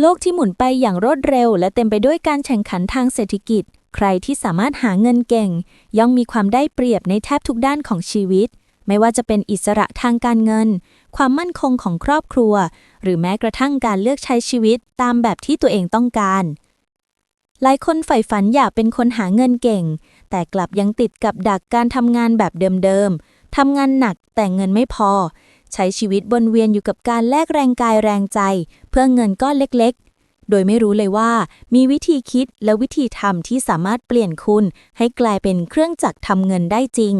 โลกที่หมุนไปอย่างรวดเร็ว และเต็มไปด้วยการแข่งขันทางเศรษฐกิจ ใครที่สามารถหาเงินเก่ง ย่อมมีความได้เปรียบในแทบทุกด้านของชีวิต ไม่ว่าจะเป็นอิสระทางการเงิน ความมั่นคงของครอบครัว หรือแม้กระทั่งการเลือกใช้ชีวิตตามแบบที่ตัวเองต้องการ หลายคนใฝ่ฝันอยากเป็นคนหาเงินเก่ง แต่กลับยังติดกับดักการทำงานแบบเดิมๆทำงานหนักแต่เงินไม่พอ ใช้ชีวิตวนเวียนอยู่กับการแลกแรงกายแรงใจ เพื่อเงินก้อนเล็กๆ โดยไม่รู้เลยว่า มีวิธีคิดและวิธีทำที่สามารถเปลี่ยนคุณ ให้กลายเป็นเครื่องจักรทำเงินได้จริง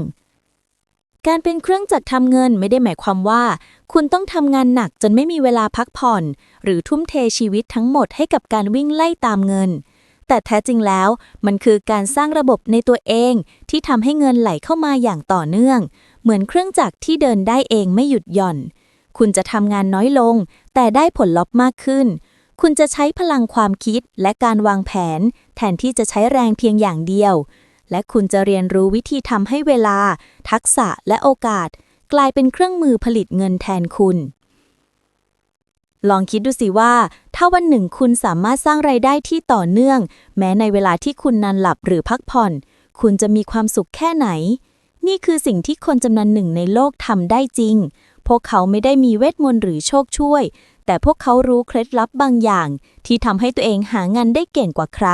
การเป็นเครื่องจักรทำเงินไม่ได้หมายความว่า คุณต้องทำงานหนักจนไม่มีเวลาพักผ่อน หรือทุ่มเทชีวิตทั้งหมดให้กับการวิ่งไล่ตามเงินแต่แท้จริงแล้วมันคือการสร้างระบบในตัวเองที่ทำให้เงินไหลเข้ามาอย่างต่อเนื่อง เหมือนเครื่องจักรที่เดินได้เองไม่หยุดหย่อน คุณจะทำงานน้อยลง แต่ได้ผลลัพธ์มากขึ้น คุณจะใช้พลังความคิดและการวางแผน แทนที่จะใช้แรงเพียงอย่างเดียว และคุณจะเรียนรู้วิธีทำให้เวลา ทักษะและโอกาส กลายเป็นเครื่องมือผลิตเงินแทนคุณลองคิดดูสิว่า ถ้าวันหนึ่งคุณสามารถสร้างไรายได้ที่ต่อเนื่อง แม้ในเวลาที่คุณนอนหลับหรือพักผ่อน คุณจะมีความสุขแค่ไหน นี่คือสิ่งที่คนจำนวนหนึ่งในโลกทำได้จริง พวกเขาไม่ได้มีเวทมนต์หรือโชคช่วย แต่พวกเขารู้เคล็ดลับบางอย่าง ที่ทำให้ตัวเองหางานได้เก่งกว่าใคร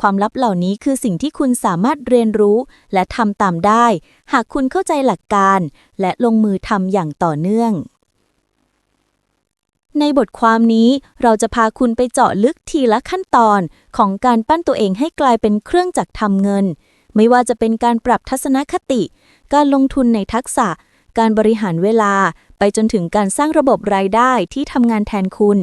ความลับเหล่านี้คือสิ่งที่คุณสามารถเรียนรู้และทำตามได้ หากคุณเข้าใจหลักการ และลงมือทำอย่างต่อเนื่องในบทความนี้เราจะพาคุณไปเจาะลึกทีละขั้นตอนของการปั้นตัวเองให้กลายเป็นเครื่องจักรทำเงิน ไม่ว่าจะเป็นการปรับทัศนคติ การลงทุนในทักษะ การบริหารเวลา ไปจนถึงการสร้างระบบรายได้ที่ทำงานแทนคุณ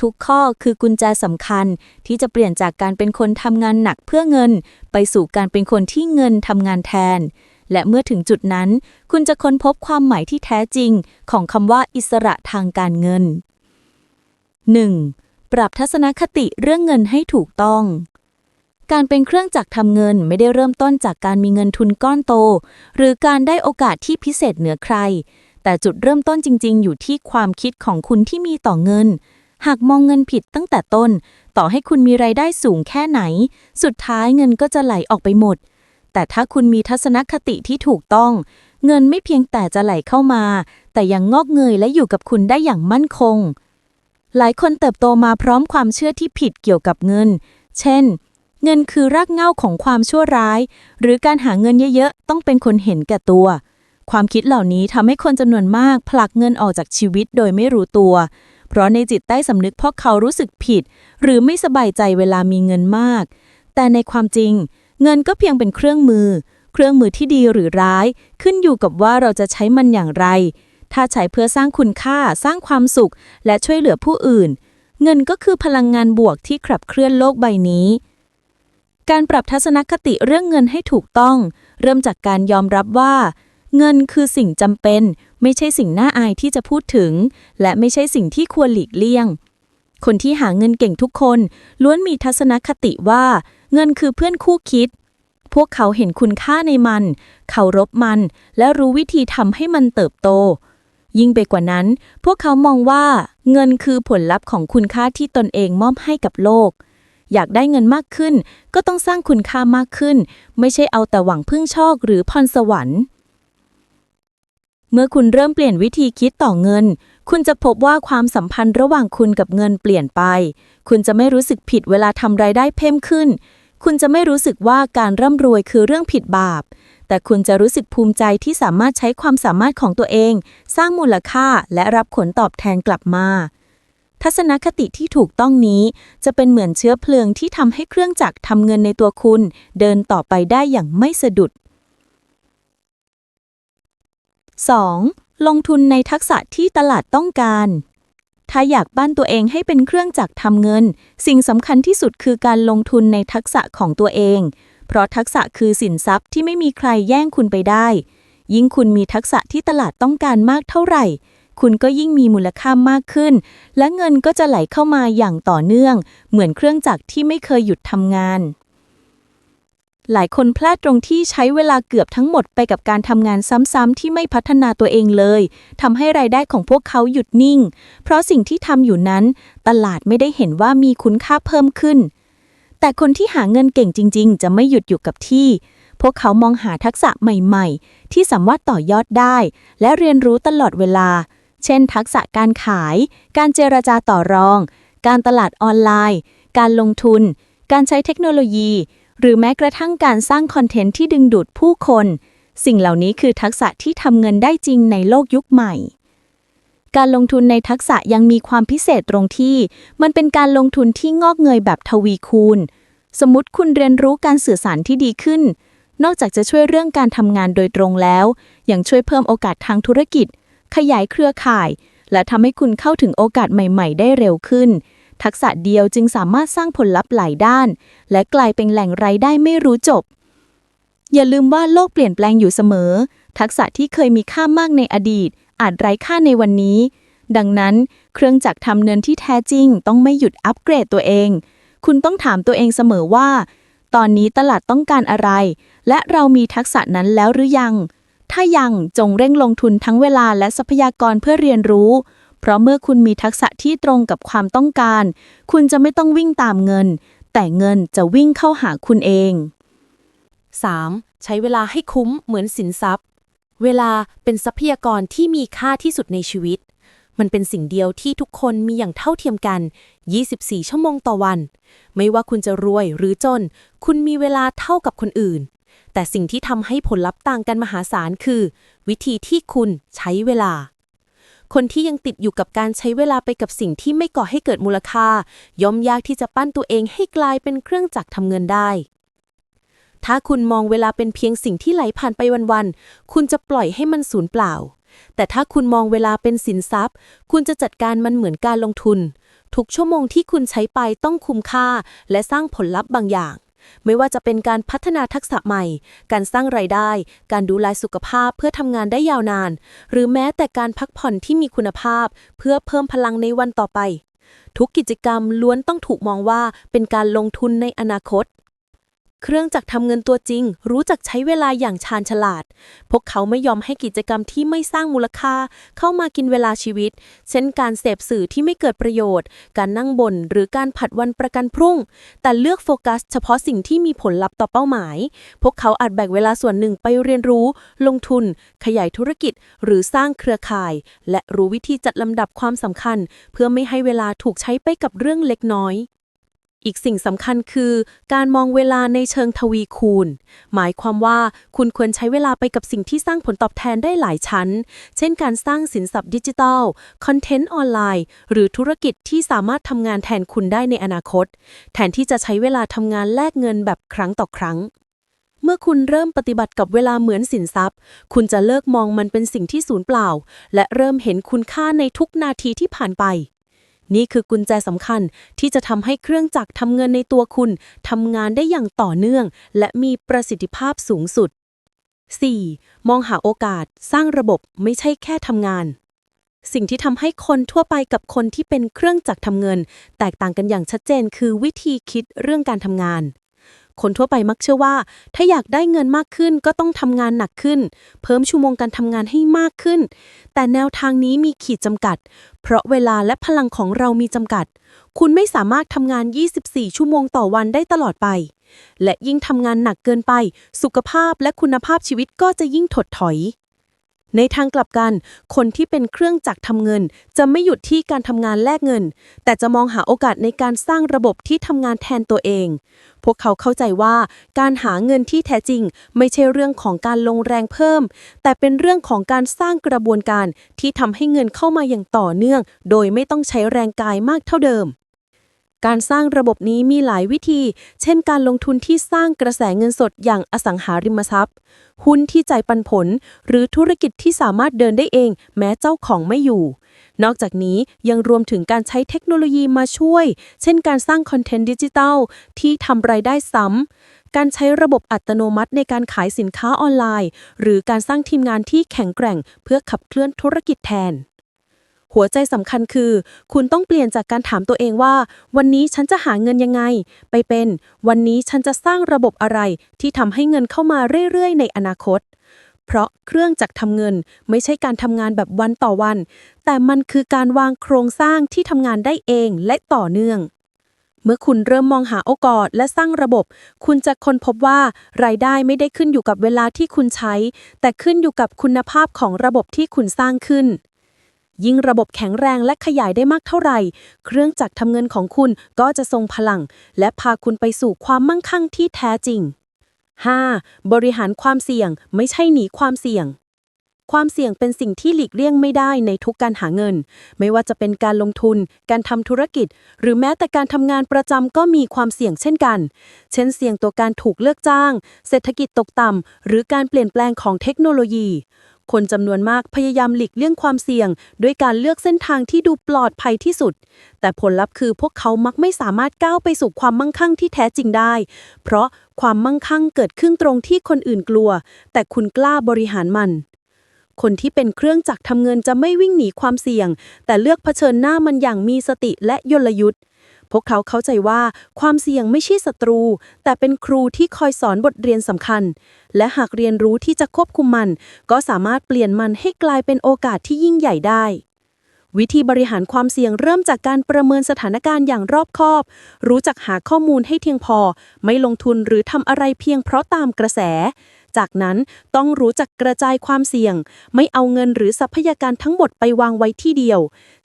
ทุกข้อคือกุญแจสำคัญ ที่จะเปลี่ยนจากการเป็นคนทำงานหนักเพื่อเงิน ไปสู่การเป็นคนที่เงินทำงานแทน และเมื่อถึงจุดนั้น คุณจะค้นพบความหมายที่แท้จริง ของคำว่าอิสระทางการเงิน 1. ปรับทัศนคติเรื่องเงินให้ถูกต้อง การเป็นเครื่องจักรทำเงินไม่ได้เริ่มต้นจากการมีเงินทุนก้อนโต หรือการได้โอกาสที่พิเศษเหนือใคร แต่จุดเริ่มต้นจริง ๆ อยู่ที่ความคิดของคุณที่มีต่อเงิน หากมองเงินผิดตั้งแต่ต้น ต่อให้คุณมีไรายได้สูงแค่ไหน สุดท้ายเงินก็จะไหลออกไปหมด แต่ถ้าคุณมีทัศนคติที่ถูกต้อง เงินไม่เพียงแต่จะไหลเข้ามา แต่ยังงอกเงยและอยู่กับคุณได้อย่างมั่นคง หลายคนเติบโตมาพร้อมความเชื่อที่ผิดเกี่ยวกับเงิน เช่น เงินคือรากเหง้าของความชั่วร้าย หรือการหาเงินเยอะๆ ต้องเป็นคนเห็นแก่ตัว ความคิดเหล่านี้ทำให้คนจำนวนมาก ผลักเงินออกจากชีวิตโดยไม่รู้ตัว เพราะในจิตใต้สำนึกพวกเขารู้สึกผิด หรือไม่สบายใจเวลามีเงินมาก แต่ในความจริง เงินก็เพียงเป็นเครื่องมือ เครื่องมือที่ดีหรือร้าย ขึ้นอยู่กับว่าเราจะใช้มันอย่างไร ถ้าใช้เพื่อสร้างคุณค่าสร้างความสุข และช่วยเหลือผู้อื่น เงินก็คือพลังงานบวกที่ขับเคลื่อนโลกใบนี้ การปรับทัศนคติเรื่องเงินให้ถูกต้อง เริ่มจากการยอมรับว่า เงินคือสิ่งจำเป็น ไม่ใช่สิ่งน่าอายที่จะพูดถึง และไม่ใช่สิ่งที่ควรหลีกเลี่ยง คนที่หาเงินเก่งทุกคน ล้วนมีทัศนคติว่า เงินคือเพื่อนคู่คิด พวกเขาเห็นคุณค่าในมันเคารพมัน และรู้วิธีทำให้มันเติบโต ยิ่งไปกว่านั้น พวกเขามองว่า เงินคือผลลัพธ์ของคุณค่าที่ตนเองมอบให้กับโลก อยากได้เงินมากขึ้น ก็ต้องสร้างคุณค่ามากขึ้น ไม่ใช่เอาแต่หวังพึ่งโชคหรือพรสวรรค์ เมื่อคุณเริ่มเปลี่ยนวิธีคิดต่อเงิน คุณจะพบว่าความสัมพันธ์ระหว่างคุณกับเงินเปลี่ยนไป คุณจะไม่รู้สึกผิดเวลาทำรายได้เพิ่มขึ้น คุณจะไม่รู้สึกว่าการร่ำรวยคือเรื่องผิดบาปแต่คุณจะรู้สึกภูมิใจที่สามารถใช้ความสามารถของตัวเอง สร้างมูลค่าและรับผลตอบแทนกลับมา ทัศนคติที่ถูกต้องนี้ จะเป็นเหมือนเชื้อเพลิงที่ทำให้เครื่องจักรทำเงินในตัวคุณ เดินต่อไปได้อย่างไม่สะดุด 2. ลงทุนในทักษะที่ตลาดต้องการ ถ้าอยากบ้านตัวเองให้เป็นเครื่องจักรทำเงิน สิ่งสำคัญที่สุดคือการลงทุนในทักษะของตัวเอง เพราะทักษะคือสินทรัพย์ที่ไม่มีใครแย่งคุณไปได้ ยิ่งคุณมีทักษะที่ตลาดต้องการมากเท่าไหร่ คุณก็ยิ่งมีมูลค่ามากขึ้น และเงินก็จะไหลเข้ามาอย่างต่อเนื่อง เหมือนเครื่องจักรที่ไม่เคยหยุดทำงาน หลายคนพลาดตรงที่ใช้เวลาเกือบทั้งหมดไปกับการทำงานซ้ำๆที่ไม่พัฒนาตัวเองเลยทำให้รายได้ของพวกเขาหยุดนิ่ง เพราะสิ่งที่ทำอยู่นั้น ตลาดไม่ได้เห็นว่ามีคุณค่าเพิ่มขึ้น แต่คนที่หาเงินเก่งจริง ๆ จะไม่หยุดอยู่กับที่พวกเขามองหาทักษะใหม่ ๆ ที่สามารถต่อยอดได้ และเรียนรู้ตลอดเวลา เช่น ทักษะการขาย การเจรจาต่อรอง การตลาดออนไลน์ การลงทุน การใช้เทคโนโลยี หรือแม้กระทั่งการสร้างคอนเทนต์ที่ดึงดูดผู้คน สิ่งเหล่านี้คือทักษะที่ทำเงินได้จริงในโลกยุคใหม่ การลงทุนในทักษะยังมีความพิเศษตรงที่ มันเป็นการลงทุนที่งอกเงยแบบทวีคูณ สมมติคุณเรียนรู้การสื่อสารที่ดีขึ้นนอกจากจะช่วยเรื่องการทำงานโดยตรงแล้ว ยังช่วยเพิ่มโอกาสทางธุรกิจ ขยายเครือข่าย และทำให้คุณเข้าถึงโอกาสใหม่ ๆ ได้เร็วขึ้น ทักษะเดียวจึงสามารถสร้างผลลัพธ์หลายด้าน และกลายเป็นแหล่งรายได้ไม่รู้จบ อย่าลืมว่าโลกเปลี่ยนแปลงอยู่เสมอ ทักษะที่เคยมีค่ามากในอดีต อาจไร้ค่าในวันนี้ ดังนั้น เครื่องจักรทำเงินที่แท้จริง ต้องไม่หยุดอัปเกรดตัวเอง คุณต้องถามตัวเองเสมอว่า ตอนนี้ตลาดต้องการอะไร และเรามีทักษะนั้นแล้วหรือยัง ถ้ายังจงเร่งลงทุนทั้งเวลาและทรัพยากรเพื่อเรียนรู้ เพราะเมื่อคุณมีทักษะที่ตรงกับความต้องการ คุณจะไม่ต้องวิ่งตามเงิน แต่เงินจะวิ่งเข้าหาคุณเอง 3. ใช้เวลาให้คุ้มเหมือนสินทรัพย์ เวลาเป็นทรัพยากรที่มีค่าที่สุดในชีวิต มันเป็นสิ่งเดียวที่ทุกคนมีอย่างเท่าเทียมกัน 24 ชั่วโมงต่อวัน ไม่ว่าคุณจะรวยหรือจน คุณมีเวลาเท่ากับคนอื่น แต่สิ่งที่ทำให้ผลลัพธ์ต่างกันมหาศาลคือ วิธีที่คุณใช้เวลา คนที่ยังติดอยู่กับการใช้เวลาไปกับสิ่งที่ไม่ก่อให้เกิดมูลค่า ย่อมยากที่จะปั้นตัวเองให้กลายเป็นเครื่องจักรทำเงินได้ ถ้าคุณมองเวลาเป็นเพียงสิ่งที่ไหลผ่านไปวันๆ คุณจะปล่อยให้มันสูญเปล่า แต่ถ้าคุณมองเวลาเป็นสินทรัพย์ คุณจะจัดการมันเหมือนการลงทุนทุกชั่วโมงที่คุณใช้ไปต้องคุ้มค่า และสร้างผลลัพธ์บางอย่าง ไม่ว่าจะเป็นการพัฒนาทักษะใหม่ การสร้างไรายได้ การดูแลสุขภาพเพื่อทำงานได้ยาวนาน หรือแม้แต่การพักผ่อนที่มีคุณภาพ เพื่อเพิ่มพลังในวันต่อไป ทุกกิจกรรมล้วนต้องถูกมองว่าเป็นการลงทุนในอนาคต เครื่องจักรทำเงินตัวจริง รู้จักใช้เวลาอย่างชาญฉลาด พวกเขาไม่ยอมให้กิจกรรมที่ไม่สร้างมูลค่า เข้ามากินเวลาชีวิต เช่นการเสพสื่อที่ไม่เกิดประโยชน์ การนั่งบนหรือการผัดวันประกันพรุ่ง แต่เลือกโฟกัส เฉพาะสิ่งที่มีผลลัพธ์ต่อเป้าหมาย พวกเขาอาจแบ่งเวลาส่วนหนึ่งไปเรียนรู้ ลงทุน ขยายธุรกิจ หรือสร้างเครือข่าย และรู้วิธีจัดลำดับความสำคัญ เพื่อไม่ให้เวลาถูกใช้ไปกับเรื่องเล็กน้อย อีกสิ่งสำคัญคือ การมองเวลาในเชิงทวีคูณ หมายความว่าคุณควรใช้เวลาไปกับสิ่งที่สร้างผลตอบแทนได้หลายชั้น เช่นการสร้างสินทรัพย์ดิจิทัล คอนเทนต์ออนไลน์ หรือธุรกิจที่สามารถทำงานแทนคุณได้ในอนาคต แทนที่จะใช้เวลาทำงานแลกเงินแบบครั้งต่อครั้งเมื่อคุณเริ่มปฏิบัติกับเวลาเหมือนสินทรัพย์ คุณจะเลิกมองมันเป็นสิ่งที่สูญเปล่า และเริ่มเห็นคุณค่าในทุกนาทีที่ผ่านไป นี่คือกุญแจสำคัญที่จะทำให้เครื่องจักรทำเงินในตัวคุณทำงานได้อย่างต่อเนื่อง และมีประสิทธิภาพสูงสุด 4. มองหาโอกาส สร้างระบบไม่ใช่แค่ทำงาน สิ่งที่ทำให้คนทั่วไปกับคนที่เป็นเครื่องจักรทำเงิน แตกต่างกันอย่างชัดเจนคือวิธีคิดเรื่องการทำงาน คนทั่วไปมักเชื่อว่า ถ้าอยากได้เงินมากขึ้นก็ต้องทำงานหนักขึ้น เพิ่มชั่วโมงการทำงานให้มากขึ้น แต่แนวทางนี้มีขีดจำกัด เพราะเวลาและพลังของเรามีจำกัด คุณไม่สามารถทำงาน 24 ชั่วโมงต่อวันได้ตลอดไป และยิ่งทำงานหนักเกินไป สุขภาพและคุณภาพชีวิตก็จะยิ่งถดถอย ในทางกลับกัน คนที่เป็นเครื่องจักรทำเงิน จะไม่หยุดที่การทำงานแลกเงิน แต่จะมองหาโอกาสในการสร้างระบบที่ทำงานแทนตัวเอง พวกเขาเข้าใจว่าการหาเงินที่แท้จริง ไม่ใช่เรื่องของการลงแรงเพิ่ม แต่เป็นเรื่องของการสร้างกระบวนการที่ทำให้เงินเข้ามาอย่างต่อเนื่อง โดยไม่ต้องใช้แรงกายมากเท่าเดิม การสร้างระบบนี้มีหลายวิธี เช่นการลงทุนที่สร้างกระแสเงินสดอย่างอสังหาริมทรัพย์ หุ้นที่จ่ายปันผล หรือธุรกิจที่สามารถเดินได้เอง แม้เจ้าของไม่อยู่ นอกจากนี้ยังรวมถึงการใช้เทคโนโลยีมาช่วย เช่นการสร้างคอนเทนต์ดิจิทัลที่ทำรายได้ซ้ำการใช้ระบบอัตโนมัติในการขายสินค้าออนไลน์ หรือการสร้างทีมงานที่แข็งแกร่ง เพื่อขับเคลื่อนธุรกิจแทน หัวใจสำคัญคือ คุณต้องเปลี่ยนจากการถามตัวเองว่า วันนี้ฉันจะหาเงินยังไง ไปเป็น วันนี้ฉันจะสร้างระบบอะไรที่ทำให้เงินเข้ามาเรื่อย ๆ ในอนาคต เพราะเครื่องจักรทำเงินไม่ใช่การทำงานแบบวันต่อวัน แต่มันคือการวางโครงสร้างที่ทำงานได้เองและต่อเนื่องเมื่อคุณเริ่มมองหาโอกาสและสร้างระบบ คุณจะค้นพบว่ารายได้ไม่ได้ขึ้นอยู่กับเวลาที่คุณใช้ แต่ขึ้นอยู่กับคุณภาพของระบบที่คุณสร้างขึ้น ยิ่งระบบแข็งแรงและขยายได้มากเท่าไหร่ เครื่องจักรทำเงินของคุณก็จะทรงพลัง และพาคุณไปสู่ความมั่งคั่งที่แท้จริง 5. บริหารความเสี่ยงไม่ใช่หนีความเสี่ยงความเสี่ยงเป็นสิ่งที่หลีกเลี่ยงไม่ได้ในทุกการหาเงิน ไม่ว่าจะเป็นการลงทุน การทำธุรกิจ หรือแม้แต่การทำงานประจำก็มีความเสี่ยงเช่นกัน เช่นเสี่ยงต่อการถูกเลิกจ้าง เศรษฐกิจตกต่ำหรือการเปลี่ยนแปลงของเทคโนโลยี คนจำนวนมากพยายามหลีกเลี่ยงความเสี่ยง ด้วยการเลือกเส้นทางที่ดูปลอดภัยที่สุด แต่ผลลัพธ์คือพวกเขามักไม่สามารถก้าวไปสู่ความมั่งคั่งที่แท้จริงได้ เพราะความมั่งคั่งเกิดขึ้นตรงที่คนอื่นกลัว แต่คุณกล้าบริหารมันคนที่เป็นเครื่องจักรทำเงินจะไม่วิ่งหนีความเสี่ยง แต่เลือกเผชิญหน้ามันอย่างมีสติและยลยุทธ์ พวกเขาเข้าใจว่าความเสี่ยงไม่ใช่ศัตรู แต่เป็นครูที่คอยสอนบทเรียนสำคัญ และหากเรียนรู้ที่จะควบคุมมัน ก็สามารถเปลี่ยนมันให้กลายเป็นโอกาสที่ยิ่งใหญ่ได้ วิธีบริหารความเสี่ยงเริ่มจากการประเมินสถานการณ์อย่างรอบคอบ รู้จักหาข้อมูลให้เพียงพอ ไม่ลงทุนหรือทำอะไรเพียงเพราะตามกระแส จากนั้นต้องรู้จักกระจายความเสี่ยง ไม่เอาเงินหรือทรัพยากรทั้งหมดไปวางไว้ที่เดียว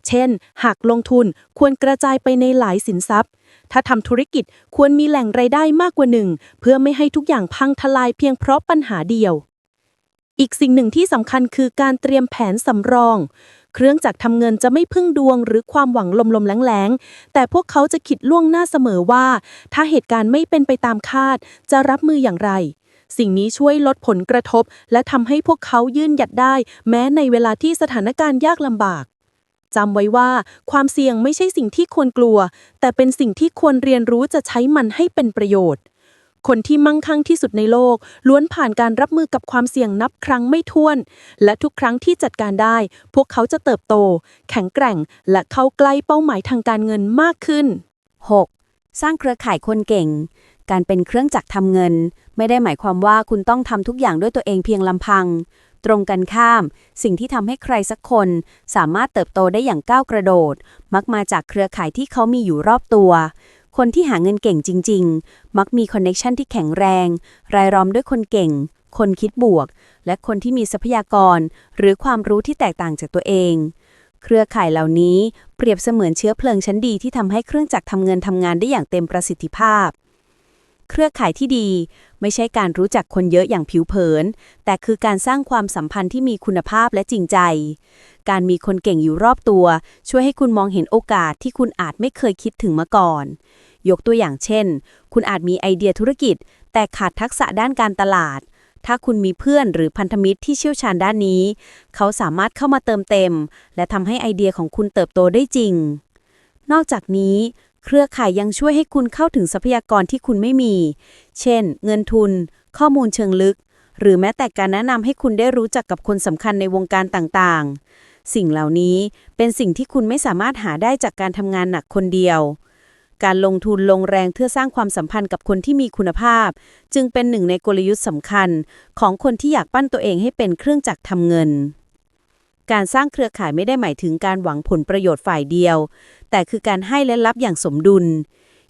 เช่น หากลงทุนควรกระจายไปในหลายสินทรัพย์ ถ้าทำธุรกิจควรมีแหล่งรายได้มากกว่าหนึ่ง เพื่อไม่ให้ทุกอย่างพังทลายเพียงเพราะปัญหาเดียว อีกสิ่งหนึ่งที่สำคัญคือการเตรียมแผนสำรองเครื่องจักรทำเงินจะไม่พึ่งดวงหรือความหวังลมๆแรงๆ แต่พวกเขาจะคิดล่วงหน้าเสมอว่า ถ้าเหตุการณ์ไม่เป็นไปตามคาด จะรับมืออย่างไร สิ่งนี้ช่วยลดผลกระทบ และทำให้พวกเขายืนหยัดได้ แม้ในเวลาที่สถานการณ์ยากลำบากจำไว้ว่า ความเสี่ยงไม่ใช่สิ่งที่ควรกลัว แต่เป็นสิ่งที่ควรเรียนรู้จะใช้มันให้เป็นประโยชน์ คนที่มั่งคั่งที่สุดในโลก ล้วนผ่านการรับมือกับความเสี่ยงนับครั้งไม่ถ้วน และทุกครั้งที่จัดการได้ พวกเขาจะเติบโต แข็งแกร่ง และเข้าใกล้เป้าหมายทางการเงินมากขึ้น 6. สร้างเครือข่ายคนเก่ง การเป็นเครื่องจักรทำเงิน ไม่ได้หมายความว่าคุณต้องทำทุกอย่างด้วยตัวเองเพียงลำพัง ตรงกันข้าม สิ่งที่ทำให้ใครสักคน สามารถเติบโตได้อย่างก้าวกระโดด มักมาจากเครือข่ายที่เขามีอยู่รอบตัวคนที่หาเงินเก่งจริง ๆ มักมีคอนเน็ชันที่แข็งแรง รายล้อมด้วยคนเก่ง คนคิดบวก และคนที่มีทรัพยากร หรือความรู้ที่แตกต่างจากตัวเอง เครือข่ายเหล่านี้เปรียบเสมือนเชื้อเพลิงชั้นดีที่ทำให้เครื่องจักรทำเงินทำงานได้อย่างเต็มประสิทธิภาพ เครือข่ายที่ดี ไม่ใช่การรู้จักคนเยอะอย่างผิวเผิน แต่คือการสร้างความสัมพันธ์ที่มีคุณภาพและจริงใจ การมีคนเก่งอยู่รอบตัว ช่วยให้คุณมองเห็นโอกาสที่คุณอาจไม่เคยคิดถึงมาก่อน ยกตัวอย่างเช่น คุณอาจมีไอเดียธุรกิจ แต่ขาดทักษะด้านการตลาด ถ้าคุณมีเพื่อนหรือพันธมิตรที่เชี่ยวชาญด้านนี้ เขาสามารถเข้ามาเติมเต็ม และทำให้ไอเดียของคุณเติบโตได้จริงนอกจากนี้ เครือข่ายยังช่วยให้คุณเข้าถึงทรัพยากรที่คุณไม่มี เช่น เงินทุน ข้อมูลเชิงลึก หรือแม้แต่การแนะนำให้คุณได้รู้จักกับคนสำคัญในวงการต่างๆ สิ่งเหล่านี้เป็นสิ่งที่คุณไม่สามารถหาได้จากการทำงานหนักคนเดียวการลงทุนลงแรงเพื่อสร้างความสัมพันธ์กับคนที่มีคุณภาพ จึงเป็นหนึ่งในกลยุทธ์สำคัญ ของคนที่อยากปั้นตัวเองให้เป็นเครื่องจักรทำเงิน การสร้างเครือข่ายไม่ได้หมายถึงการหวังผลประโยชน์ฝ่ายเดียว แต่คือการให้และรับอย่างสมดุล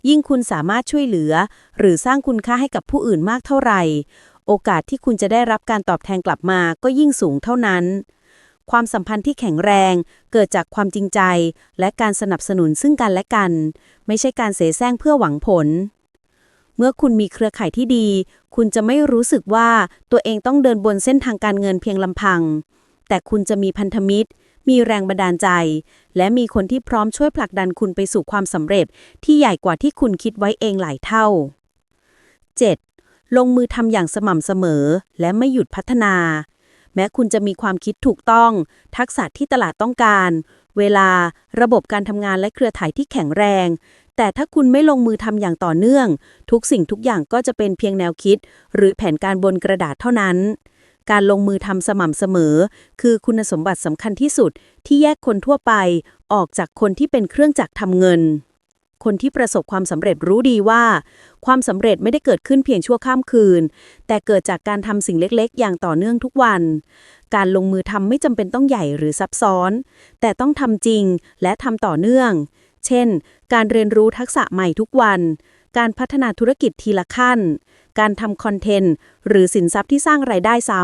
ยิ่งคุณสามารถช่วยเหลือ หรือสร้างคุณค่าให้กับผู้อื่นมากเท่าไหร่ โอกาสที่คุณจะได้รับการตอบแทนกลับมาก็ยิ่งสูงเท่านั้น ความสัมพันธ์ที่แข็งแรง เกิดจากความจริงใจ และการสนับสนุนซึ่งกันและกัน ไม่ใช่การเสแสร้งเพื่อหวังผลเมื่อคุณมีเครือข่ายที่ดี คุณจะไม่รู้สึกว่าตัวเองต้องเดินบนเส้นทางการเงินเพียงลำพัง แต่คุณจะมีพันธมิตร มีแรงบันดาลใจ และมีคนที่พร้อมช่วยผลักดันคุณไปสู่ความสำเร็จ ที่ใหญ่กว่าที่คุณคิดไว้เองหลายเท่า 7. ลงมือทำอย่างสม่ำเสมอ และไม่หยุดพัฒนา แม้คุณจะมีความคิดถูกต้อง ทักษะที่ตลาดต้องการ เวลา ระบบการทำงานและเครือข่ายที่แข็งแรง แต่ถ้าคุณไม่ลงมือทำอย่างต่อเนื่อง ทุกสิ่งทุกอย่างก็จะเป็นเพียงแนวคิด หรือแผนการบนกระดาษเท่านั้น การลงมือทำสม่ำเสมอ คือคุณสมบัติสำคัญที่สุดที่แยกคนทั่วไป ออกจากคนที่เป็นเครื่องจักรทำเงิน คนที่ประสบความสำเร็จรู้ดีว่า ความสำเร็จไม่ได้เกิดขึ้นเพียงชั่วข้ามคืน แต่เกิดจากการทำสิ่งเล็กๆ อย่างต่อเนื่องทุกวัน การลงมือทำไม่จำเป็นต้องใหญ่หรือซับซ้อน แต่ต้องทำจริงและทำต่อเนื่อง เช่น การเรียนรู้ทักษะใหม่ทุกวัน การพัฒนาธุรกิจทีละขั้น การทำคอนเทนต์ หรือสินทรัพย์ที่สร้างไรายได้ซ้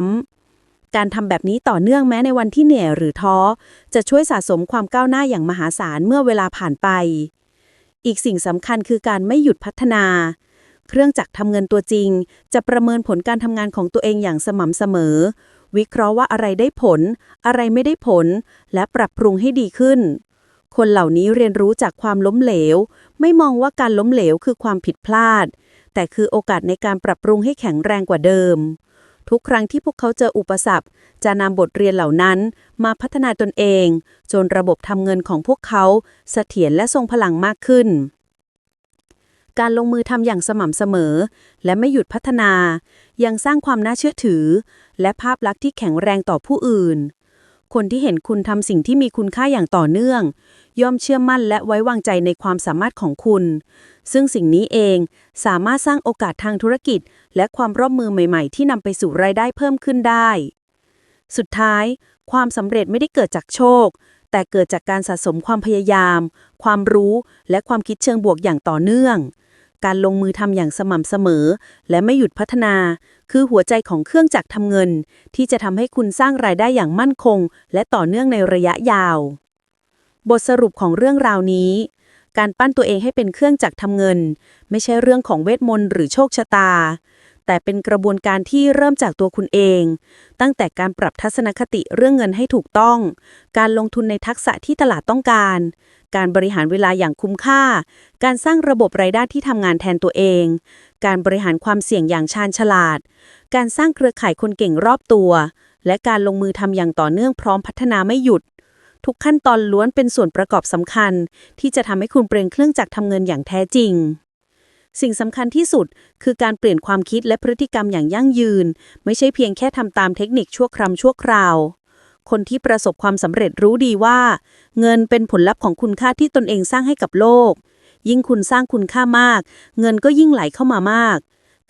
ำ การทำแบบนี้ต่อเนื่องแม้ในวันที่เหนื่อยหรือท้อ จะช่วยสะสมความก้าวหน้าอย่างมหาศาลเมื่อเวลาผ่านไป อีกสิ่งสำคัญคือการไม่หยุดพัฒนา เครื่องจักรทำเงินตัวจริง จะประเมินผลการทำงานของตัวเองอย่างสม่ำเสมอ วิเคราะห์ว่าอะไรได้ผล อะไรไม่ได้ผล และปรับปรุงให้ดีขึ้นคนเหล่านี้เรียนรู้จากความล้มเหลว ไม่มองว่าการล้มเหลวคือความผิดพลาด แต่คือโอกาสในการปรับปรุงให้แข็งแรงกว่าเดิม ทุกครั้งที่พวกเขาเจออุปสรรค จะนำบทเรียนเหล่านั้นมาพัฒนาตนเอง จนระบบทำเงินของพวกเขาเสถียรและทรงพลังมากขึ้น การลงมือทำอย่างสม่ำเสมอ และไม่หยุดพัฒนา ยังสร้างความน่าเชื่อถือ และภาพลักษณ์ที่แข็งแรงต่อผู้อื่น คนที่เห็นคุณทำสิ่งที่มีคุณค่าอย่างต่อเนื่อง ย่อมเชื่อมั่นและไว้วางใจในความสามารถของคุณ ซึ่งสิ่งนี้เองสามารถสร้างโอกาสทางธุรกิจ และความร่วมมือใหม่ๆ ที่นำไปสู่รายได้เพิ่มขึ้นได้ สุดท้าย ความสำเร็จไม่ได้เกิดจากโชค แต่เกิดจากการสะสมความพยายาม ความรู้ และความคิดเชิงบวกอย่างต่อเนื่อง การลงมือทำอย่างสม่ำเสมอ และไม่หยุดพัฒนา คือหัวใจของเครื่องจักรทำเงิน ที่จะทำให้คุณสร้างรายได้อย่างมั่นคง และต่อเนื่องในระยะยาว บทสรุปของเรื่องราวนี้ การปั้นตัวเองให้เป็นเครื่องจักรทำเงิน ไม่ใช่เรื่องของเวทมนต์หรือโชคชะตา แต่เป็นกระบวนการที่เริ่มจากตัวคุณเอง ตั้งแต่การปรับทัศนคติเรื่องเงินให้ถูกต้อง การลงทุนในทักษะที่ตลาดต้องการ การบริหารเวลาอย่างคุ้มค่า การสร้างระบบรายได้ที่ทำงานแทนตัวเอง การบริหารความเสี่ยงอย่างชาญฉลาด การสร้างเครือข่ายคนเก่งรอบตัว และการลงมือทำอย่างต่อเนื่องพร้อมพัฒนาไม่หยุด ทุกขั้นตอนล้วนเป็นส่วนประกอบสำคัญ ที่จะทำให้คุณเปลี่ยนเครื่องจักรทำเงินอย่างแท้จริงสิ่งสำคัญที่สุดคือการเปลี่ยนความคิดและพฤติกรรมอย่างยั่งยืน ไม่ใช่เพียงแค่ทำตามเทคนิคชั่วครำชั่วคราว คนที่ประสบความสำเร็จรู้ดีว่า เงินเป็นผลลัพธ์ของคุณค่าที่ตนเองสร้างให้กับโลก ยิ่งคุณสร้างคุณค่ามาก เงินก็ยิ่งไหลเข้ามามาก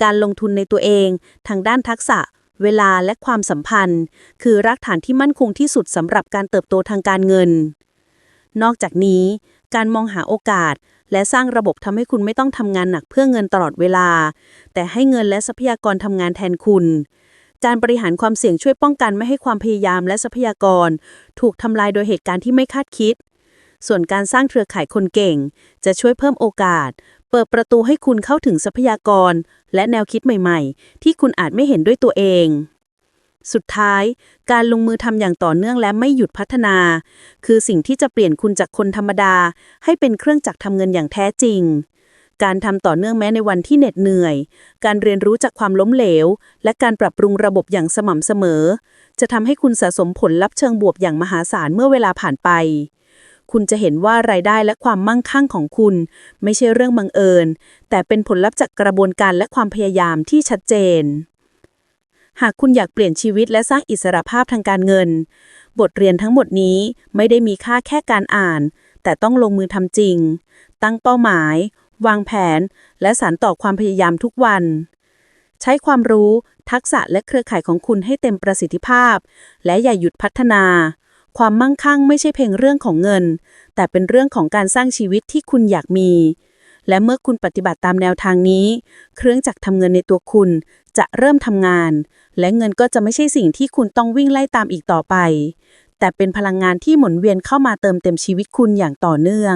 การลงทุนในตัวเอง ทางด้านทักษะ เวลาและความสัมพันธ์ คือรากฐานที่มั่นคงที่สุดสำหรับการเติบโตทางการเงิน นอกจากนี้ การมองหาโอกาส และสร้างระบบทำให้คุณไม่ต้องทำงานหนักเพื่อเงินตลอดเวลา แต่ให้เงินและทรัพยากรทำงานแทนคุณ การบริหารความเสี่ยงช่วยป้องกันไม่ให้ความพยายามและทรัพยากร ถูกทำลายโดยเหตุการณ์ที่ไม่คาดคิด ส่วนการสร้างเครือข่ายคนเก่ง จะช่วยเพิ่มโอกาส เปิดประตูให้คุณเข้าถึงทรัพยากร และแนวคิดใหม่ ๆ ที่คุณอาจไม่เห็นด้วยตัวเอง สุดท้าย การลงมือทำอย่างต่อเนื่องและไม่หยุดพัฒนา คือสิ่งที่จะเปลี่ยนคุณจากคนธรรมดา ให้เป็นเครื่องจักรทำเงินอย่างแท้จริง การทำต่อเนื่องแม้ในวันที่เหน็ดเหนื่อย การเรียนรู้จากความล้มเหลว และการปรับปรุงระบบอย่างสม่ำเสมอ จะทำให้คุณสะสมผลลัพธ์เชิงบวกอย่างมหาศาลเมื่อเวลาผ่านไป คุณจะเห็นว่ารายได้และความมั่งคั่งของคุณ ไม่ใช่เรื่องบังเอิญ แต่เป็นผลลัพธ์จากกระบวนการและความพยายามที่ชัดเจน หากคุณอยากเปลี่ยนชีวิตและสร้างอิสรภาพทางการเงิน บทเรียนทั้งหมดนี้ไม่ได้มีค่าแค่การอ่านแต่ต้องลงมือทำจริง ตั้งเป้าหมาย วางแผน และสานต่อความพยายามทุกวัน ใช้ความรู้ ทักษะและเครือข่ายของคุณให้เต็มประสิทธิภาพ และอย่าหยุดพัฒนา ความมั่งคั่งไม่ใช่เพียงเรื่องของเงิน แต่เป็นเรื่องของการสร้างชีวิตที่คุณอยากมี และเมื่อคุณปฏิบัติตามแนวทางนี้ เครื่องจักรทำเงินในตัวคุณจะเริ่มทำงาน และเงินก็จะไม่ใช่สิ่งที่คุณต้องวิ่งไล่ตามอีกต่อไปแต่เป็นพลังงานที่หมุนเวียนเข้ามาเติมเต็มชีวิตคุณอย่างต่อเนื่อง